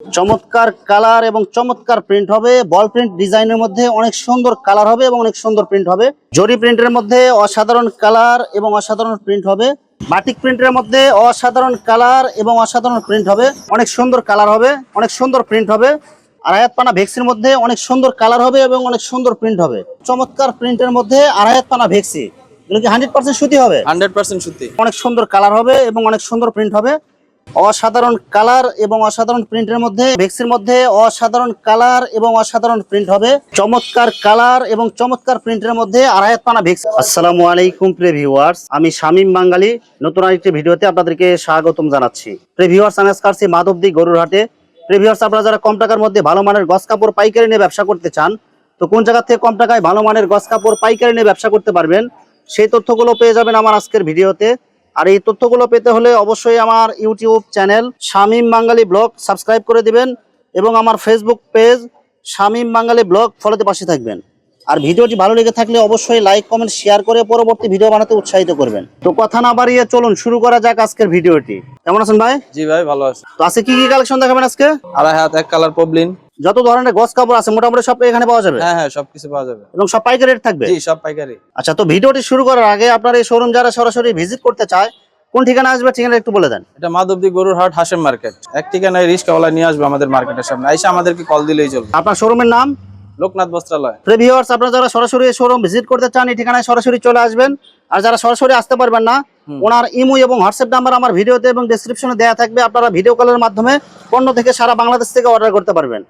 চমৎকার কালার এবং চমৎকার প্রিন্ট হবে। বল প্রিন্ট ডিজাইনের মধ্যে অনেক সুন্দর কালার হবে এবং অনেক সুন্দর প্রিন্ট হবে। জরি প্রিন্টের মধ্যে অসাধারণ কালার এবং অসাধারণ প্রিন্ট হবে। বাটিক প্রিন্টের মধ্যে অসাধারণ কালার এবং অসাধারণ প্রিন্ট হবে। অনেক সুন্দর কালার হবে অনেক সুন্দর প্রিন্ট হবে। আড়াইয়াত পানা ভেক্সির মধ্যে অনেক সুন্দর কালার হবে এবং অনেক সুন্দর প্রিন্ট হবে। চমৎকার প্রিন্টের মধ্যে আড়াইয়াত পানা ভেক্সি। এগুলো কি হান্ড্রেড পার্সেন্ট সুতি হবে? হান্ড্রেড পার্সেন্ট সুতি। অনেক সুন্দর কালার হবে এবং অনেক সুন্দর প্রিন্ট হবে। অসাধারণ কালার এবং অসাধারণ প্রিন্টের মধ্যে ভেক্সির মধ্যে অসাধারণ কালার এবং অসাধারণ প্রিন্ট হবে। চমৎকার কালার এবং চমৎকার প্রিন্টের মধ্যে আড়াইয়াত পানা ভেক্স। আসসালামু আলাইকুম প্রে ভিউয়ার্স। আমি শামীম বাঙালি নতুন আরেকটি ভিডিওতে আপনাদেরকে স্বাগতম জানাচ্ছি। প্রে ভিউয়ার্স, আমি আজকে আসছি মাধবদী গরুর হাটে প্রে ভিউয়ার্স, আপনারা যারা কম টাকার মধ্যে ভালো মানের গস কাপড়, পাইকারি নিয়ে ব্যবসা করতে চান, তো কোন জায়গা থেকে কম টাকায় ভালো মানের গস কাপড়, পাইকারি নিয়ে ব্যবসা করতে পারবেন, সেই তথ্যগুলো পেয়ে যাবেন আমার আজকের ভিডিওতে। আর এই তথ্যগুলো পেতে হলে অবশ্যই আমার YouTube channel Shamim Bangali blog subscribe করে দিবেন এবং আমার Facebook page Shamim Bangali blog ফলোতে পাশে থাকবেন। আর ভিডিওটি ভালো লেগে থাকলে অবশ্যই লাইক কমেন্ট শেয়ার করে পরবর্তী ভিডিও বানাতে উৎসাহিত করবেন। তো কথা না বাড়িয়ে চলুন শুরু করা যাক আজকের ভিডিওটি। কেমন আছেন ভাই? জি ভাই ভালো আছে। তো আজকে কি কি কালেকশন দেখাবেন আজকে? আড়াই হাত এক কালার পবলিন যত ধরনের গস কাপড় আছে মোটামুটি সব এখানে পাওয়া যাবে? হ্যাঁ হ্যাঁ সবকিছু পাওয়া যাবে। এবং সব পাইকারি রেট থাকবে? জি সব পাইকারি। আচ্ছা তো ভিডিওটি শুরু করার আগে আপনার এই শোরুম যারা সরাসরি ভিজিট করতে চায় কোন ঠিকানা আসবে ঠিকানা একটু বলে দেন। এটা মাধবদী গরুর হাট হাসেম মার্কেট এক ঠিকানায় রিস্কাওয়ালা নিয়ে আসবে আমাদের মার্কেটের সামনে। আইসা আমাদেরকে কল দিলেই চলবে। আপনার শোরুমের নাম? লোকনাথ বস্ত্রালয়। প্রিভিউয়ার্স আপনারা যারা সরাসরি শোরুম ভিজিট করতে চান এই ঠিকানায় সরাসরি চলে আসবেন। আর যারা সরাসরি আসতে পারবেন না ওনার ইমো এবং হোয়াটসঅ্যাপ নাম্বার আমার ভিডিওতে এবং ডেসক্রিপশনে দেওয়া থাকবে। আপনারা ভিডিও কলের মাধ্যমে পণ্য থেকে সারা বাংলাদেশ থেকে অর্ডার করতে পারবেন।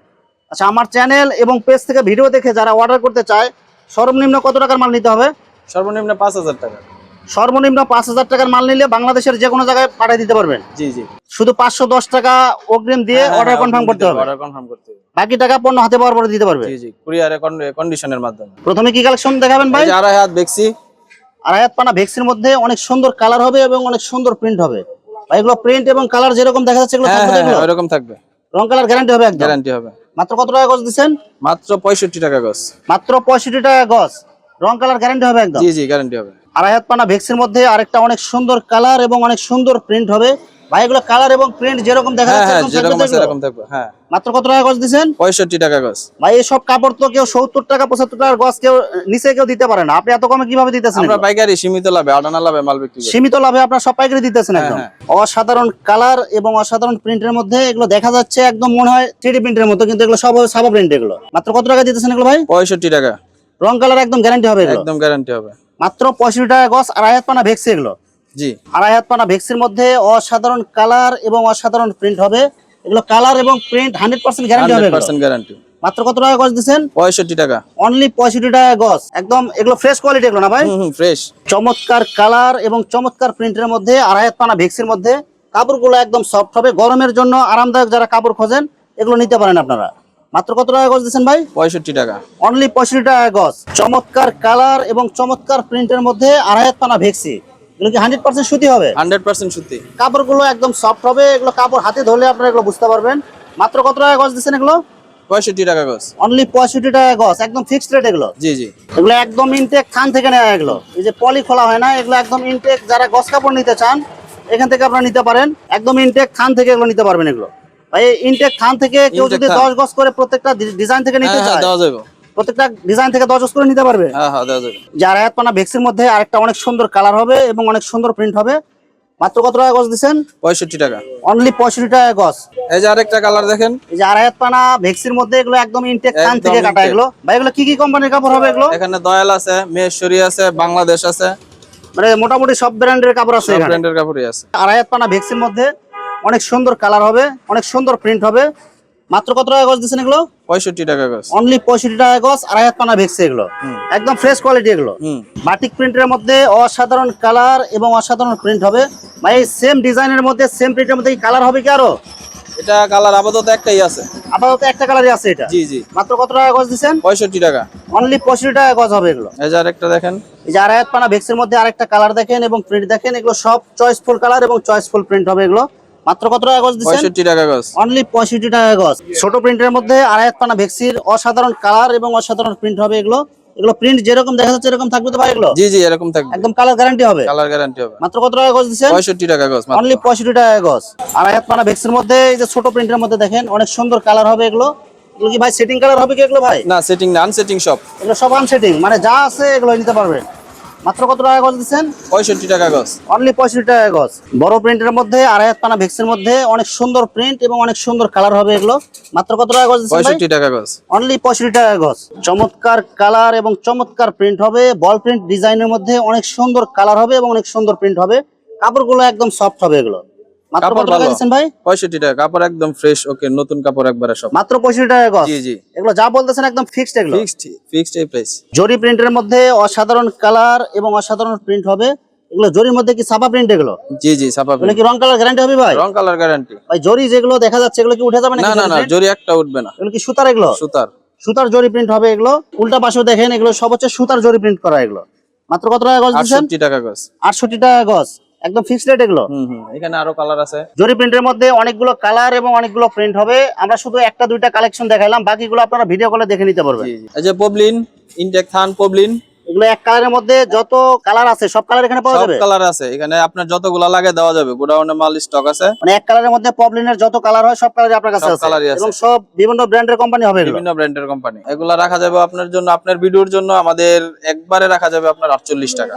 আচ্ছা আমার চ্যানেল এবং পেজ থেকে ভিডিও দেখে যারা অর্ডার করতে চায় সর্বনিম্ন কত টাকার মাল নিতে হবে? সর্বনিম্ন পাঁচ হাজার টাকা। সর্বনিম্ন পাঁচ হাজার টাকার মাল নিলে বাংলাদেশের যে কোনো জায়গায় পাঠিয়ে দিতে পারবেন? জি জি। শুধু পাঁচশো দশ টাকা অগ্রিম দিয়ে অর্ডার কনফার্ম করতে হবে। অর্ডার কনফার্ম করতে হবে। বাকি টাকা পণ্য হাতে পাওয়ার পরে দিতে পারবে? জি জি কুরিয়ারে কন্ডিশনের মাধ্যমে। প্রথমে কি কালেকশন দেখাবেন ভাই? আড়াই হাত দেখছি আড়াইয়াত পানা ভেক্সির মধ্যে অনেক সুন্দর কালার হবে এবং অনেক সুন্দর প্রিন্ট হবে। ভাই এগুলো প্রিন্ট এবং কালার যেরকম দেখা যাচ্ছে এগুলো হ্যাঁ থাকবে হ্যাঁ? হ্যাঁ, ওইরকম থাকবে। রং কালার গ্যারান্টি হবে একদম? গ্যারান্টি হবে। মাত্র কত টাকা গজ দিচ্ছেন? মাত্র পঁয়ষট্টি টাকা গছ মাত্র পঁয়ষট্টি টাকা গজ। রং কালার গ্যারান্টি হবে একদম? জি জি গ্যারান্টি হবে। আড়াই হাত পানা ভেক্সের মধ্যে আরেকটা অনেক সুন্দর কালার এবং অনেক সুন্দর প্রিন্ট হবে। ভাই এগুলো কালার এবং প্রিন্ট যেরকম দেখা হ্যাঁ যাচ্ছে হ্যাঁ এরকম থাকবে যেরকম আছে এরকম থাকবে হ্যাঁ। মাত্র কত টাকা গজ দিচ্ছেন পঁয়ষট্টি টাকা গছ। ভাই এইসব কাপড় তো কেউ সত্তর টাকা পঁচাত্তর টাকার গজ কেউ নিচে কেউ দিতে পারে না। আপনি এত কমে কীভাবে দিতেছেন আমরা পাইকারি সীমিত লাভে আডানা লাভে মাল বিক্রি করি। সীমিত লাভে আপনার সব পাইকারি দিতেছেন হ্যাঁ, একদম। অসাধারণ কালার এবং অসাধারণ প্রিন্টের মধ্যে এগুলো দেখা যাচ্ছে একদম মনে হয় থ্রি প্রিন্টের মতো কিন্তু এগুলো সব সাবা প্রিন্ট এগুলো। মাত্র কত টাকা দিতেছেন এগুলো ভাই? পঁয়ষট্টি টাকা। রং কালার একদম গ্যারান্টি হবে একদম গ্যারান্টি হবে। মাত্র পঁয়ষট্টি টাকা গছ আর হাত পানা ভেক্সি এগুলো। জি। আড়াই হাত পানা ভেক্সির মধ্যে অসাধারণ কালার এবং অসাধারণ প্রিন্ট হবে। এগুলো কালার এবং প্রিন্ট হান্ড্রেড পার্সেন্ট গ্যারান্টি হবে গ্যারান্টি। মাত্র কত টাকা গছ দিচ্ছেন? পঁয়ষট্টি টাকা। অনলি পঁয়ষট্টি টাকা গছ একদম এগুলো ফ্রেশ কোয়ালিটি এগুলো না ভাই? ফ্রেশ। চমৎকার কালার এবং চমৎকার প্রিন্টের মধ্যে আড়াই হাত পানা ভেক্সির মধ্যে কাপড়গুলো একদম সফট হবে। গরমের জন্য আরামদায়ক যারা কাপড় খোঁজেন এগুলো নিতে পারেন আপনারা। মাত্র কত টাকা গজ দিচ্ছেন ভাই? পঁয়ষট্টি টাকা। অনলি পঁয়ষট্টি টাকা গজ। চমৎকার কালার এবং চমৎকার প্রিন্টের মধ্যে আড়াই হাত পানা ভেক্সি। এগুলো কি হান্ড্রেড পার্সেন্ট সুতি হবে? হান্ড্রেড পার্সেন্ট সত্যি কাপড়গুলো একদম সফট হবে এগুলো কাপড় হাতে ধরলে আপনারা এগুলো বুঝতে পারবেন। মাত্র কত টাকা গজ দিচ্ছেন এগুলো? পঁয়ষট্টি টাকা গছ অনলি পঁয়ষট্টি টাকা গজ একদম ফিক্সড রেট এগুলো? জি জি। এগুলো একদম ইনটেক খান থেকে নেওয়া এগুলো। এই যে পলি খোলা হয় না এগুলো একদম ইনটেক যারা গস কাপড় নিতে চান এখান থেকে আপনারা নিতে পারেন। একদম ইনটেক খান থেকে এগুলো নিতে পারবেন এগুলো। ভাই ইনটেক খান থেকে কেউ যদি দশ গজ করে প্রত্যেকটা ডিজাইন থেকে নিতে হ্যাঁ হ্যাঁ চায় দেওয়া যাবে প্রত্যেকটা ডিজাইন থেকে দশ করে নিতে পারবে। হ্যাঁ হ্যাঁ যার আয়াত পানা ভেক্সির মধ্যে আরেকটা অনেক সুন্দর কালার হবে এবং অনেক সুন্দর প্রিন্ট হবে। মাত্র কত টাকা গজ দিচ্ছেন? পঁয়ষট্টি টাকা। অনলি পঁয়ষট্টি টাকা গজ। এই যে আরেকটা কালার দেখেন। এই যে আড়াইয়াত পানা ভেক্সির মধ্যে এগুলো একদম ইনটেক খান থেকে কাটা এগুলো। ভাই এগুলো কি কি কোম্পানির কাপড় হবে এগুলো? এখানে দয়াল আছে মেহেশ্বরী আছে বাংলাদেশ আছে। মানে মোটামুটি সব ব্র্যান্ডের কাপড় আছে ব্র্যান্ডের কাপড়ই আছে। আড়াইয়াত পানা ভেক্সির মধ্যে অনেক সুন্দর কালার হবে অনেক সুন্দর প্রিন্ট হবে। মাত্র কত টাকা গজ দিচ্ছেন এগুলো? পঁয়ষট্টি টাকা গছ অনলি পঁয়ষট্টি টাকা গজ আড়াইয়াত পানা ভেক্সি এগুলো। একদম ফ্রেশ কোয়ালিটি এগুলো। হুম। বাটিক প্রিন্টের মধ্যে অসাধারণ কালার এবং অসাধারণ প্রিন্ট হবে। ভাই সেম ডিজাইনের মধ্যে সেম প্রিন্টের মধ্যে কালার হবে কি আরও? এটা কালার আপাতত একটাই আছে। আপাতত একটা কালারই আছে এটা? জি জি। মাত্র কত টাকা গজ দিচ্ছেন পঁয়ষট্টি টাকা। অনলি পঁয়ষট্টি টাকা গজ হবে এগুলো। এই যে আরেকটা দেখেন। এই যে আড়াইয়াত পানা ভেক্সের মধ্যে আরেকটা কালার দেখেন এবং প্রিন্ট দেখেন এগুলো সব চয়েসফুল কালার এবং চয়েসফুল প্রিন্ট হবে এগুলো। মাত্র কত টাকা গজ দিচ্ছেন? পঁয়ষট্টি টাকা গছ অনলি পঁয়ষট্টি টাকা গজ। ছোট প্রিন্টের মধ্যে আড়াইয়াত পানা ভেক্সির অসাধারণ কালার এবং অসাধারণ প্রিন্ট হবে এগুলো। এগুলো প্রিন্ট যেরকম দেখা যাচ্ছে এরকম থাকবে তো ভাই এগুলো? জি জি এরকম থাকবে। একদম কালার গ্যারান্টি হবে। কালার গ্যারান্টি হবে। মাত্র কত টাকা গজ দিচ্ছেন? পঁয়ষট্টি টাকা গজ অনলি পঁয়ষট্টি টাকা গজ। আর হাত পানা ভেক্সের মধ্যে এই যে ছোট প্রিন্টের মধ্যে দেখেন অনেক সুন্দর কালার হবে এগুলো। এগুলো কি ভাই সেটিং কালার হবে কি এগুলো ভাই? না সেটিং না আনসেটিং সব। এগুলো সব আনসেটিং মানে যা আছে এগুলো নিতে পারবেন। মাত্র কত টাকা গজ দিচ্ছেন? পঁয়ষট্টি টাকা গজ। অনলি পঁয়ষট্টি টাকা গজ। বড় প্রিন্টের মধ্যে আড়াই হাত পানা ভেক্সের মধ্যে অনেক সুন্দর প্রিন্ট এবং অনেক সুন্দর কালার হবে এগুলো। মাত্র কত টাকা গজ পঁয়ষট্টি টাকা গজ। অনলি পঁয়ষট্টি টাকা গজ। চমৎকার কালার এবং চমৎকার প্রিন্ট হবে। বল প্রিন্ট ডিজাইনের মধ্যে অনেক সুন্দর কালার হবে এবং অনেক সুন্দর প্রিন্ট হবে। কাপড়গুলো একদম সফট হবে এগুলো। মাত্র কত টাকা দিচ্ছেন ভাই? পঁয়ষট্টি টাকা কাপড় একদম ফ্রেশ ওকে নতুন কাপড় একবারে সব। মাত্র পঁয়ষট্টি টাকা গজ? জি জি। এগুলো যা বলতেছেন একদম ফিক্সড এগুলো। ফিক্সড ফিক্সড এই প্রাইস জরি প্রিন্টের মধ্যে অসাধারণ কালার এবং অসাধারণ প্রিন্ট হবে। এগুলো জরির মধ্যে কি সাপা প্রিন্ট এগুলো? জি জি ছাপা এগুলো কি রং কালার গ্যারান্টি হবে ভাই? রং কালার গ্যারান্টি ভাই জরি যেগুলো দেখা যাচ্ছে এগুলো কি উঠে যাবে না না না জরি একটা উঠবে না। এগুলো কি সুতার এগুলো? সুতার। সুতার জরি প্রিন্ট হবে এগুলো। উল্টা পাশেও দেখেন এগুলো সব হচ্ছে সুতার জরি প্রিন্ট করা এগুলো। মাত্র কত টাকা গজ দিচ্ছেন? আটষট্টি টাকা গজ। আটষট্টি টাকা গজ। একদম ফিক্সড রেট এগুলো। এখানে আরও কালার আছে। জরি প্রিন্টের মধ্যে অনেকগুলো কালার এবং অনেকগুলো প্রিন্ট হবে। আমরা শুধু একটা দুইটা কালেকশন দেখাইলাম বাকিগুলো আপনারা ভিডিও কলে দেখে নিতে পারবেন। এই যে পবলিন ইনটেক থান পবলিন এগুলো এক কালারের মধ্যে যত কালার আছে সব কালার এখানে পাওয়া সব কালার আছে। এখানে আপনার যতগুলা লাগে দেওয়া যাবে। গোডাউনে মাল স্টক আছে। মানে এক কালারের মধ্যে পপলিনের যত কালার হয় সব কালারই আপনার কাছে সব আছে। কালারই আছে। এবং সব বিভিন্ন ব্র্যান্ডের কোম্পানি হবে বিভিন্ন ব্র্যান্ডের কোম্পানি এগুলা রাখা যাবে আপনার জন্য আপনার ভিডিওর জন্য আমাদের একবারে রাখা যাবে আপনার আটচল্লিশ টাকা।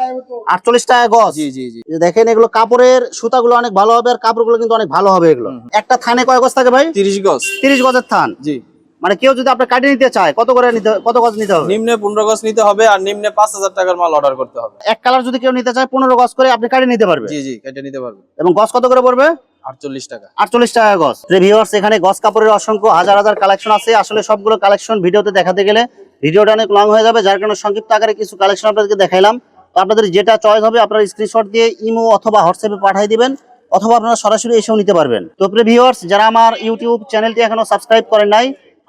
আটচল্লিশ টাকা গজ? জি জি জি। দেখেন এগুলো কাপড়ের সুতাগুলো অনেক ভালো হবে আর কাপড়গুলো কিন্তু অনেক ভালো হবে এগুলো। একটা থানে কয় গজ থাকে ভাই? তিরিশ গজ। তিরিশ গজের থান। জি। মানে কেউ যদি আপনার কাটিয়ে নিতে চায় কত করে নিতে কত গজ নিতে হবে? নিম্নে পনেরো গজ নিতে হবে আর নিম্নে পাঁচ হাজার টাকার মাল অর্ডার করতে হবে। এক কালার যদি কেউ নিতে চায় পনেরো গজ করে আপনি কাটিয়ে নিতে পারবে জি জি কেটে নিতে পারবে এবং গজ কত করে পড়বে? আটচল্লিশ টাকা। আটচল্লিশ টাকা গজ। ভিউয়ার্স এখানে গজ কাপড়ের অসংখ্য হাজার হাজার কালেকশন আছে। আসলে সবগুলো কালেকশন ভিডিওতে দেখাতে গেলে ভিডিওটা অনেক লং হয়ে যাবে। যার কারণে সংক্ষিপ্ত আকারে কিছু কালেকশন আপনাদেরকে দেখাইলাম। তো আপনাদের যেটা চয়েস হবে আপনারা স্ক্রিনশট দিয়ে ইমো অথবা হোয়াটসঅ্যাপে পাঠিয়ে দিবেন অথবা আপনারা সরাসরি এসেও নিতে পারবেন। তো প্রিয় ভিউয়ার্স যারা আমার ইউটিউব চ্যানেলটি এখনও সাবস্ক্রাইব করেন নাই